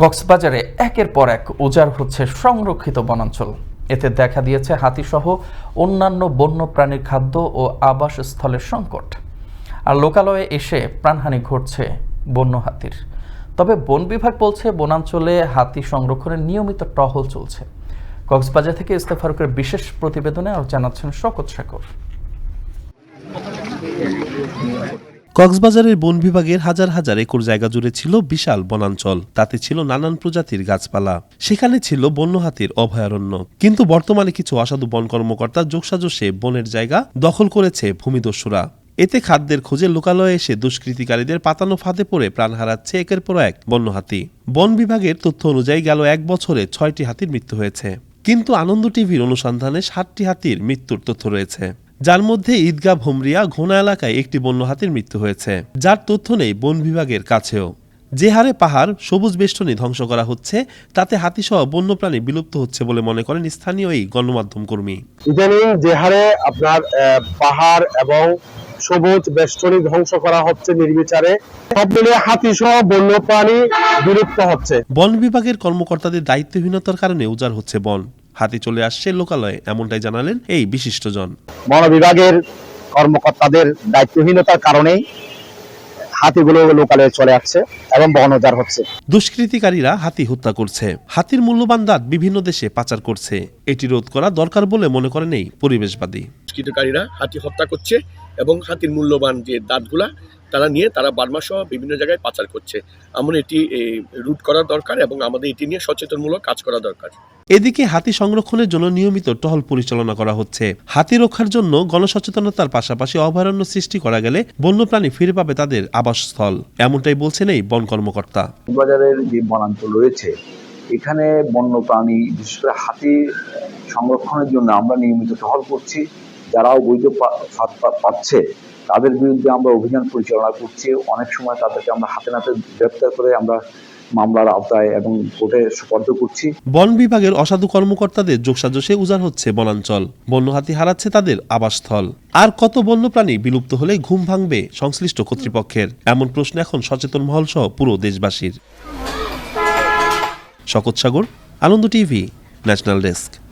কক্সবাজারে একের পর এক উজাড় হচ্ছে সংরক্ষিত বনাঞ্চল। এতে দেখা দিয়েছে হাতিসহ অন্যান্য বন্যপ্রাণীর খাদ্য ও আবাসস্থলের সংকট। আর লোকালয়ে এসে প্রাণহানি ঘটছে বন্য হাতির। তবে বন বিভাগ বলছে, বনাঞ্চলে হাতি সংরক্ষণের নিয়মিত টহল চলছে। কক্সবাজার থেকে ইস্তেফারুকের বিশেষ প্রতিবেদনে আর জানাচ্ছেন শকত শেখর। কক্সবাজারের বন বিভাগের হাজার হাজার একর জায়গা জুড়ে ছিল বিশাল বনাঞ্চল। তাতে ছিল নানান প্রজাতির গাছপালা। সেখানে ছিল বন্য হাতির অভয়ারণ্য। কিন্তু বর্তমানে কিছু অসাধু বন কর্মকর্তা যোগসাজশে বনের জায়গা দখল করেছে ভূমিদস্যুরা। এতে খাদ্যের খোঁজে লোকালয়ে এসে দুষ্কৃতিকারীদের পাতানো ফাঁদে পড়ে প্রাণ হারাচ্ছে একের পর এক বন্য হাতি। বন বিভাগের তথ্য অনুযায়ী গেল এক বছরে ছয়টি হাতির মৃত্যু হয়েছে। কিন্তু আনন্দ টিভির অনুসন্ধানে ষাটটি হাতির মৃত্যুর তথ্য রয়েছে। যার মধ্যে ঈদগাহ ভুমরিয়া ঘোনা এলাকায় একটি বন্য হাতির মৃত্যু হয়েছে। যার তথ্য নেই বন বিভাগের কাছেও। যে হারে পাহাড় সবুজ বেষ্টনী ধ্বংস করা হচ্ছে তাতে হাতিসহ বন্যপ্রাণী বিলুপ্ত হচ্ছে বলে মনে করেন স্থানীয় এই গণমাধ্যম কর্মী। ইদানিং যে হারে আপনার পাহাড় এবং সবুজ বেষ্টনী ধ্বংস করা হচ্ছে নির্বিচারে সব মিলিয়ে হাতি সহ বন্যপ্রাণী বিলুপ্ত হচ্ছে। বন বিভাগের কর্মকর্তাদের দায়িত্বহীনতার কারণে উজাড় হচ্ছে বন। হাতি চলে আসছে লোকালয়ে এমনটাই জানালেন এই বিশিষ্টজন। বন বিভাগের কর্মকর্তাদের দায়িত্বহীনতার কারণেই হাতিগুলো লোকালে চলে আসছে এবং বনজার হচ্ছে। দুষ্কৃতিকারীরা হাতি হত্যা করছে। হাতির মূল্যবান দাঁত বিভিন্ন দেশে পাচার করছে। এটি রোধ করা দরকার বলে মনে করেন এই পরিবেশবাদী। দুষ্কৃতকারীরা হাতি হত্যা করছে এবং হাতির মূল্যবান যে দাঁতগুলা তারা নিয়ে তারা বার্মা সহ বিভিন্ন জায়গায় পাচার করছে। আমরা এটি রুট করা দরকার এবং আমাদের এটি নিয়ে সচেতনমূলক কাজ করা দরকার। এদিকে হাতি সংরক্ষণের জন্য নিয়মিত টহল পরিচালনা করা হচ্ছে। হাতি রক্ষার জন্য গণসচেতনতার পাশাপাশি অভয়ারণ্য সৃষ্টি করা গেলে বন্যপ্রাণী ফিরে পাবে তাদের আবাসস্থল। এমনটাই বলছেন এই বন কর্মকর্তা। বাজারের যে বনাঞ্চল রয়েছে এখানে বন্যপ্রাণী বিশেষ করে হাতি সংরক্ষণের জন্য আমরা নিয়মিত টহল করছি। যারা অবৈধ পা- ফাঁদ পা- পাচ্ছে তাদের বিরুদ্ধে আমরা অভিযান পরিচালনা করছি। অনেক সময় তাদেরকে আমরা হাতে নাতে গ্রেপ্তার করে আমরা মামলার আওতায় এবং কোর্টে সুপর্দ করছি। বন বিভাগের অসাধু কর্মকর্তাদের যোগসাজশে উজাড় হচ্ছে বনাঞ্চল। বন্য হাতি হারাচ্ছে তাদের আবাসস্থল। আর কত বন্যপ্রাণী বিলুপ্ত হলে ঘুম ভাঙবে সংশ্লিষ্ট কর্তৃপক্ষের? এমন প্রশ্ন এখন সচেতন মহল সহ পুরো দেশবাসীর। শকত Sagar, Ananda TV, national desk.